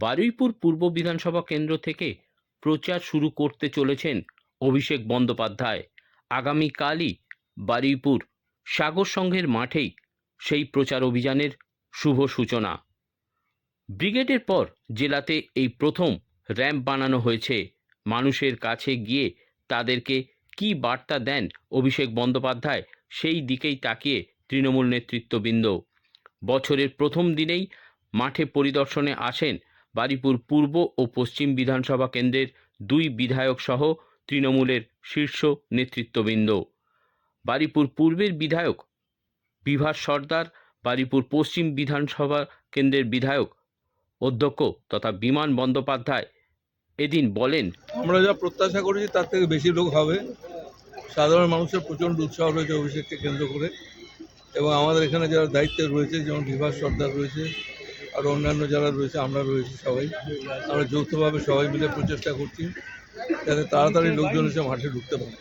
বারুইপুর পূর্ব বিধানসভা কেন্দ্র থেকে প্রচার শুরু করতে চলেছেন অভিষেক বন্দ্যোপাধ্যায়। আগামীকালই বারুইপুর সাগর সংঘের মাঠেই সেই প্রচার অভিযানের শুভ সূচনা। ব্রিগেডের পর জেলাতে এই প্রথম র্যাম্প বানানো হয়েছে। মানুষের কাছে গিয়ে তাদেরকে কি বার্তা দেন অভিষেক বন্দ্যোপাধ্যায় সেই দিকেই তাকিয়ে তৃণমূল নেতৃত্ববৃন্দ। বছরের প্রথম দিনেই মাঠে পরিদর্শনে আসেন বারিপুর পূর্ব ও পশ্চিম বিধানসভা কেন্দ্রের দুই বিধায়ক সহ তৃণমূলের শীর্ষ নেতৃত্ববৃন্দ। বারিপুর পূর্বের বিধায়ক বিভাস সর্দার, বারিপুর পশ্চিম বিধানসভা কেন্দ্রের বিধায়ক অধ্যক্ষ তথা বিমান বন্দ্যোপাধ্যায় এদিন বলেন, আমরা যা প্রত্যাশা করেছি তার থেকে বেশি লোক হবে। সাধারণ মানুষের প্রচণ্ড উৎসাহ রয়েছে অভিষেককে কেন্দ্র করে। এবং আমাদের এখানে যারা দায়িত্বে রয়েছে, যেমন বিভাস সর্দার রয়েছে আর অন্যান্য যারা রয়েছে, আমরা রয়েছি সবাই। আমরা যৌথভাবে সবাই মিলে প্রচেষ্টা করছি যাতে তাড়াতাড়ি লোকজন এসে মাঠে ঢুকতে পারে।